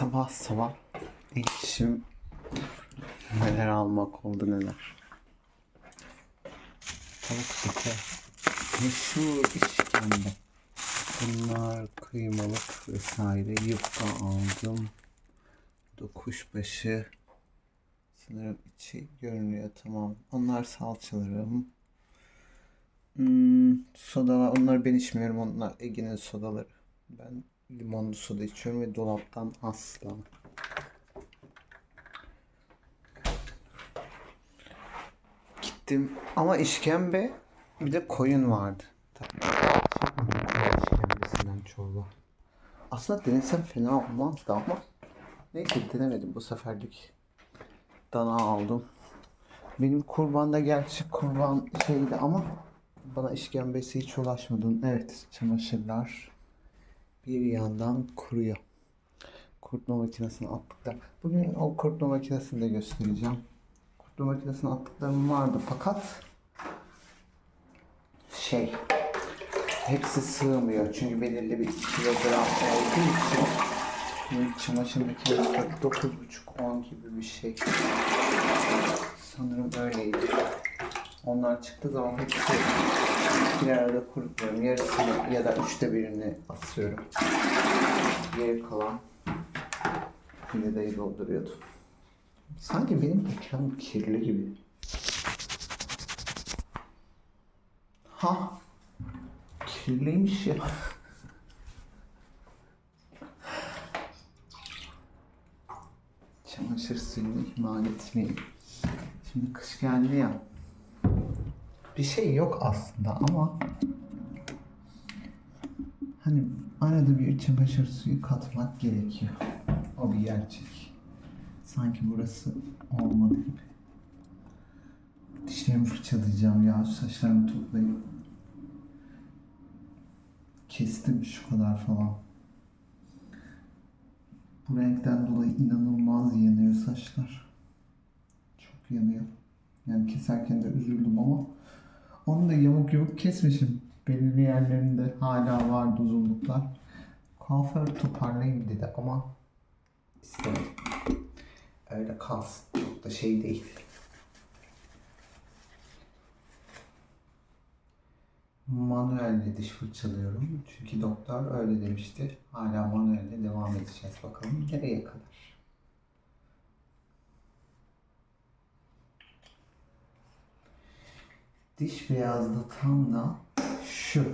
Sabah sabah ilk işim neler almak oldu neler. Tavuk sote. Meşhur işkembe. Bunlar kıymalık vesaire. Yufka aldım. Bu kuşbaşı. Sanırım içi görünüyor tamam. Onlar salçalarım. Hmm, sodalar. Onları ben içmiyorum. Onlar Ege'nin sodaları. Ben limonlu soda içiyorum ve dolaptan asla. Gittim ama işkembe bir de koyun vardı. İşkembesinden çorba. Aslında denesem fena olmazdı ama neyse denemedim bu seferlik. Dana aldım. Benim kurbanda gerçi kurban şeydi ama bana işkembesi hiç ulaşmadı. Evet çamaşırlar bir yandan kuruyor. Kurutma makinesine attıklar. Bugün o kurutma makinesini de göstereceğim. Kurutma makinesine attıklarım vardı fakat şey hepsi sığmıyor çünkü belirli bir kilogram olduğu için bunun çamaşır makinesi 9,5-10 gibi bir şey. Sanırım öyleydi. Onlar çıktığı zaman hepsi bir arada kurutmuyorum. Yarısını ya da üçte birini asıyorum. Geri kalan vidayı dolduruyordum. Sanki benim mekanım kirli gibi. Ha, kirliymiş ya. Çamaşır suyunu ihmal etmeyin. Şimdi kış geldi ya. Bir şey yok aslında ama hani arada bir çamaşır suyu katmak gerekiyor. O bir gerçek. Sanki burası olmadı gibi. Dişlerimi fırçalayacağım ya. Saçlarımı toplayıp kestim şu kadar falan. Bu renkten dolayı inanılmaz yanıyor saçlar. Çok yanıyor. Yani keserken de üzüldüm ama onu da yamuk yamuk kesmişim. Belirli yerlerinde hala vardı uzunluklar. Kuaför toparlayayım dedi ama istemedim. Öyle kalsın. Çok da şey değil. Manuelle diş fırçalıyorum. Çünkü doktor öyle demişti. Hala manuelle devam edeceğiz. Bakalım nereye kadar. Diş beyazlatan da şu.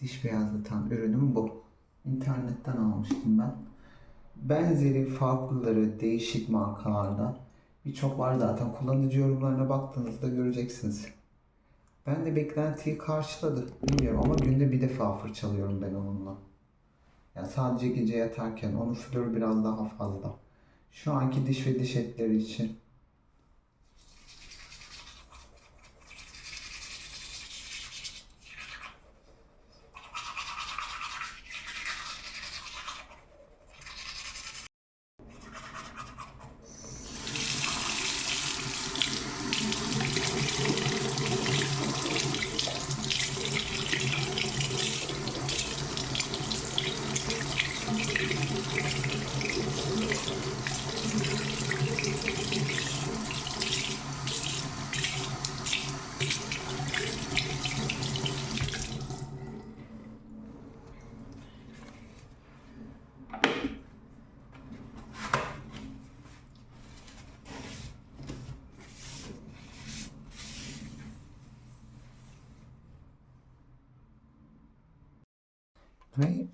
Diş beyazlatan ürünüm bu. İnternetten almıştım ben. Benzeri farklıları değişik markalarda birçok var zaten. Kullanıcı yorumlarına baktığınızda göreceksiniz. Ben de beklentiyi karşıladı. Bilmiyorum ama günde bir defa fırçalıyorum ben onunla. Yani sadece gece yatarken onun florü biraz daha fazla. Şu anki diş ve diş etleri için Ve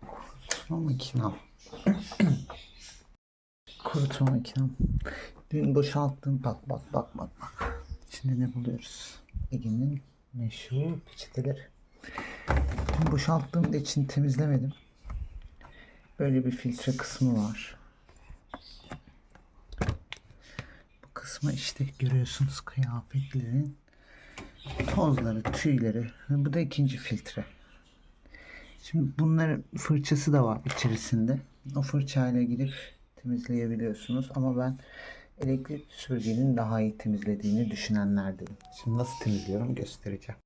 kurutma makinem. kurutma makinem. Dün boşalttım. Bak bak bak bak bak. İçinde ne buluyoruz? Ege'nin meşhur peçeteleri. Dün boşalttığımda içini temizlemedim. Böyle bir filtre kısmı var. Bu kısmı işte görüyorsunuz kıyafetlerin tozları, tüyleri. Bu da ikinci filtre. Şimdi bunların fırçası da var içerisinde. O fırçayla gidip temizleyebiliyorsunuz. Ama ben elektrik süpürgenin daha iyi temizlediğini düşünenlerdenim. Şimdi nasıl temizliyorum göstereceğim.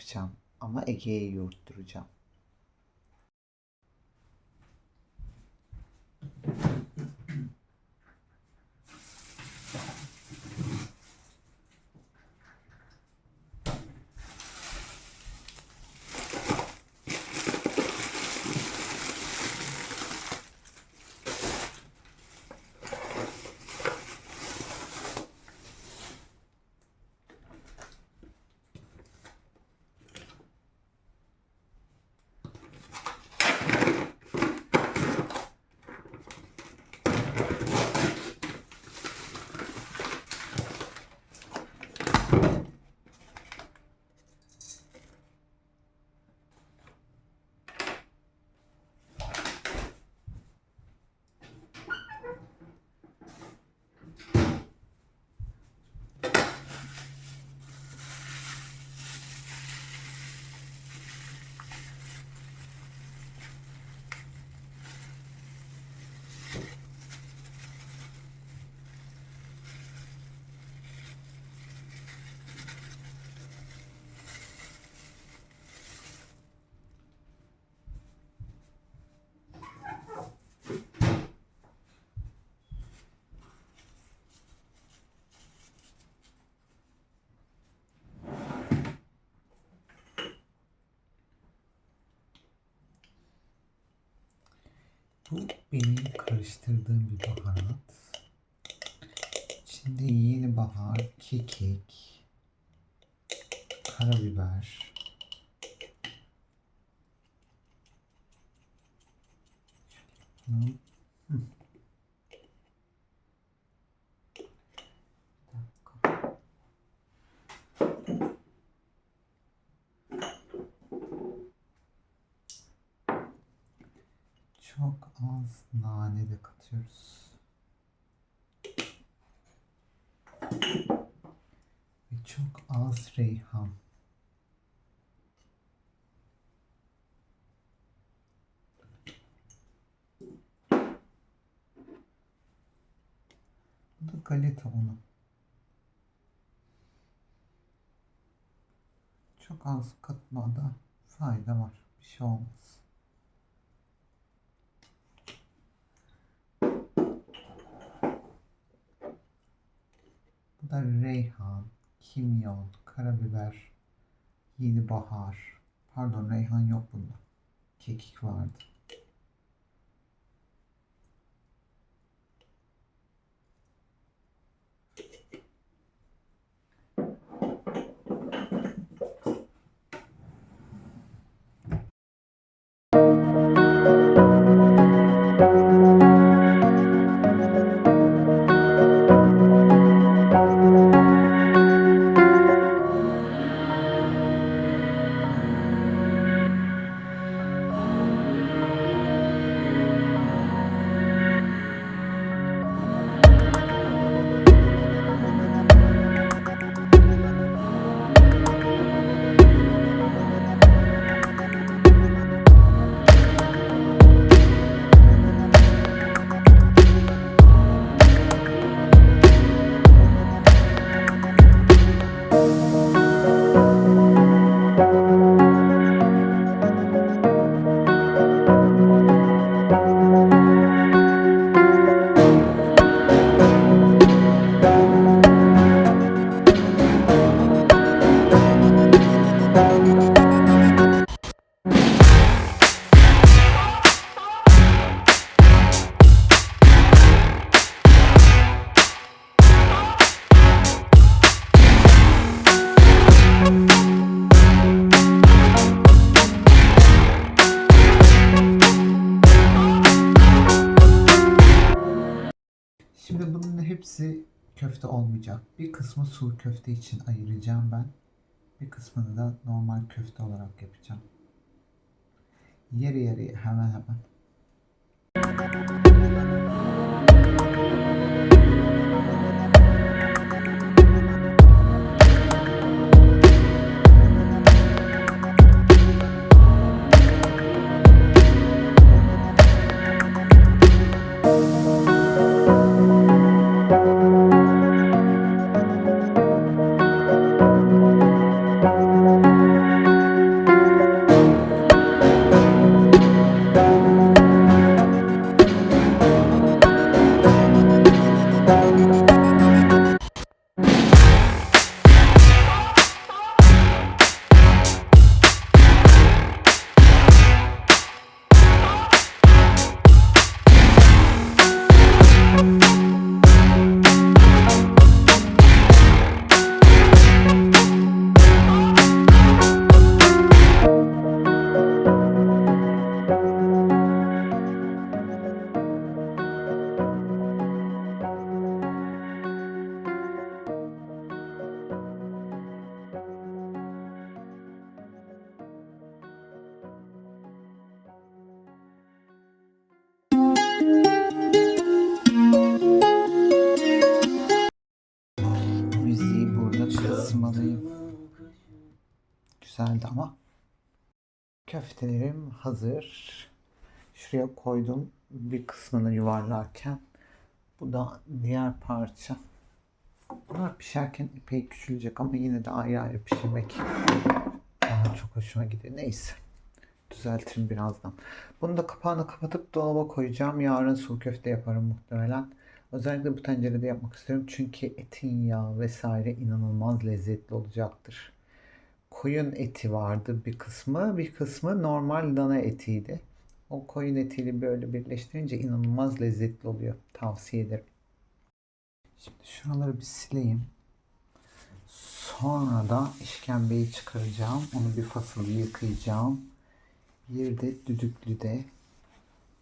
yapacağım. Ama Ege'ye yurtturacağım. Bu benim karıştırdığım bir baharat. İçinde yeni bahar, kekik, karabiber, Hı. Hı. Bir dakika. Çok az nane de katıyoruz. Ve çok az reyhan. Bu da galeta unu. Çok az katmada fayda var. Bir şey olmaz. Da reyhan, kimyon, karabiber, yeni bahar. Pardon reyhan yok bunda. Kekik vardı. Şimdi bunun hepsi köfte olmayacak. Bir kısmı sulu köfte için ayıracağım ben. Bir kısmını da normal köfte olarak yapacağım. Yarı yarıya hemen hemen. Müzik Köftelerim hazır. Şuraya koydum bir kısmını yuvarlarken. Bu da diğer parça. Bunlar pişerken epey küçülecek ama yine de ayrı ayrı pişirmek daha çok hoşuma gidiyor. Neyse. Düzeltirim birazdan. Bunu da kapağını kapatıp dolaba koyacağım. Yarın sulu köfte yaparım muhtemelen. Özellikle bu tencerede yapmak istiyorum. Çünkü etin yağı vesaire inanılmaz lezzetli olacaktır. Koyun eti vardı bir kısmı. Bir kısmı normal dana etiydi. O koyun etiyle böyle birleştirince inanılmaz lezzetli oluyor. Tavsiye ederim. Şimdi şuraları bir sileyim. Sonra da işkembeyi çıkaracağım. Onu bir fasıl yıkayacağım. Bir de düdüklüde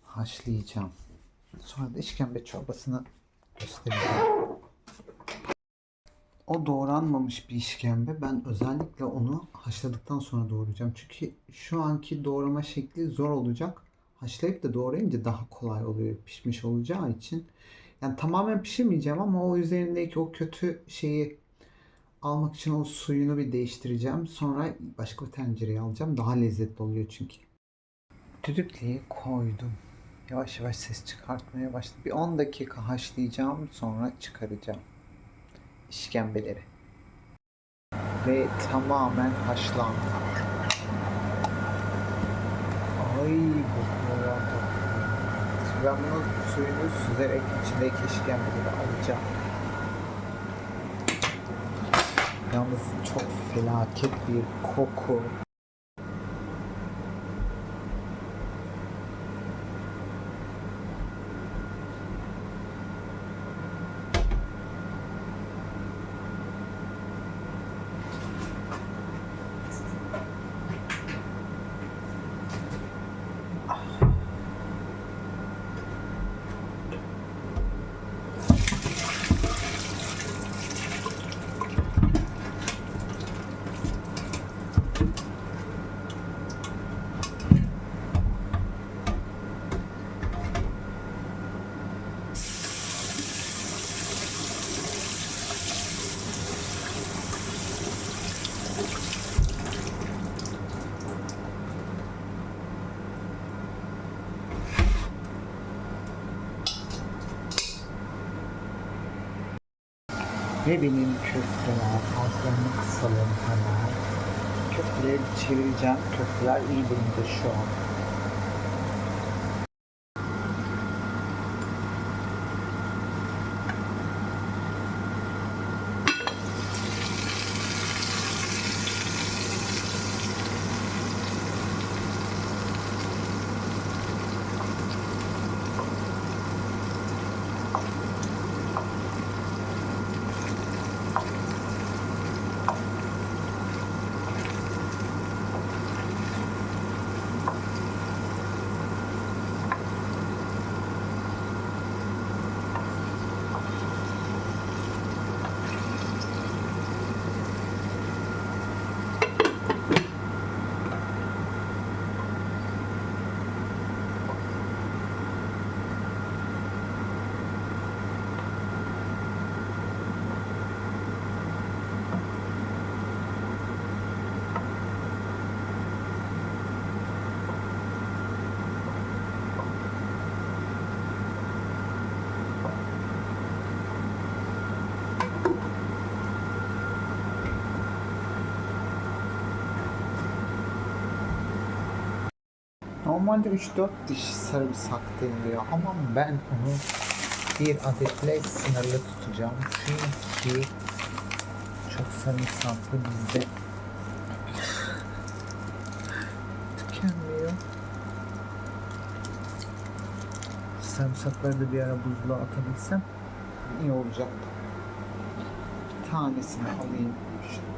haşlayacağım. Sonra da işkembe çorbasını göstereceğim. O doğranmamış bir işkembe. Ben özellikle onu haşladıktan sonra doğrayacağım. Çünkü şu anki doğrama şekli zor olacak. Haşlayıp da doğrayınca daha kolay oluyor pişmiş olacağı için. Yani tamamen pişirmeyeceğim ama o üzerindeki o kötü şeyi almak için o suyunu bir değiştireceğim. Sonra başka bir tencereye alacağım. Daha lezzetli oluyor çünkü. Düdüklüye koydum. Yavaş yavaş ses çıkartmaya başladı. Bir 10 dakika haşlayacağım sonra çıkaracağım işkembeleri. Ve tamamen haşlandı. Ay Şimdi ben bunun suyunu süzerek içindeki işkembeleri alacağım. Yalnız çok felaket bir koku. Ve benim köfteler altlarını kısalım hemen. Köfteleri çevireceğim. Köfteler iyi durumda şu an. Normalde 3-4 diş sarımsak deniliyor ama ben onu bir adetle sınırlı tutacağım. Çünkü çok sarımsaklı bizde tükenmiyor. Sarımsakları da bir ara buzluğa atabilsem iyi olacaktı. Bir tanesini alayım. Şu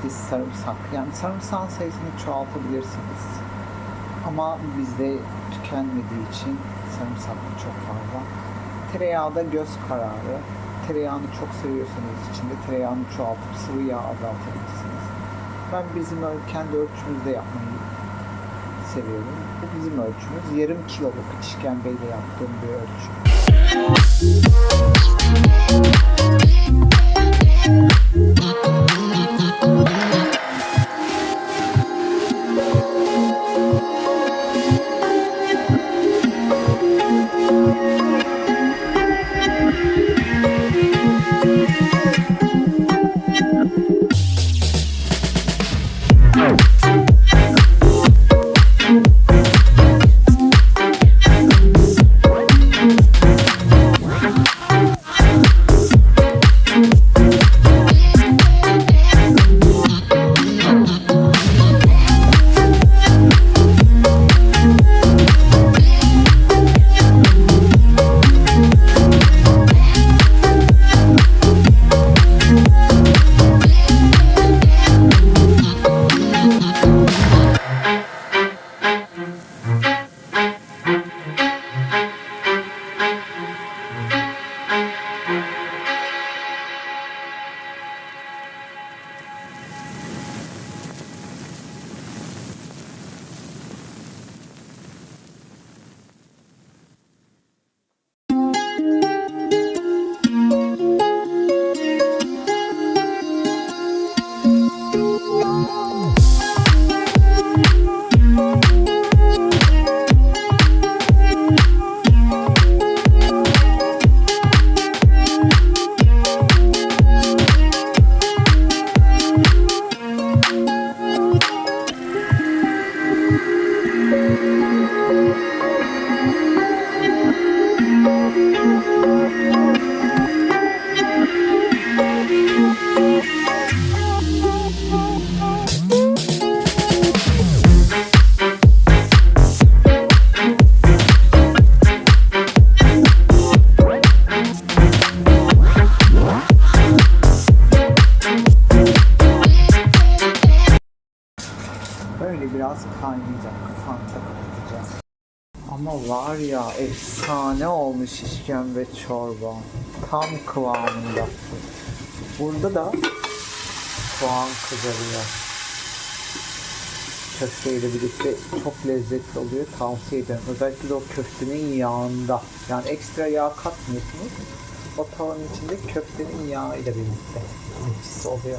ve 5 diş sarımsak. Yani sarımsağın sayısını çoğaltabilirsiniz. Ama bizde tükenmediği için sarımsak çok fazla. Tereyağı da göz kararı. Tereyağını çok seviyorsanız içinde tereyağını çoğaltıp sıvı yağ azaltabilirsiniz. Ben bizim kendi ölçümüzde yapmayı seviyorum. Bu bizim ölçümüz. Yarım kiloluk işkembeyle yaptığım bir ölçü. Böyle işkembe çorba. Tam kıvamında. Burada da soğan kızarıyor. Köfteyle birlikte çok lezzetli oluyor. Tavsiye ederim. Özellikle de o köftenin yağında. Yani ekstra yağ katmıyorsunuz. O tavanın içinde köftenin yağı ile birlikte. Nefis oluyor.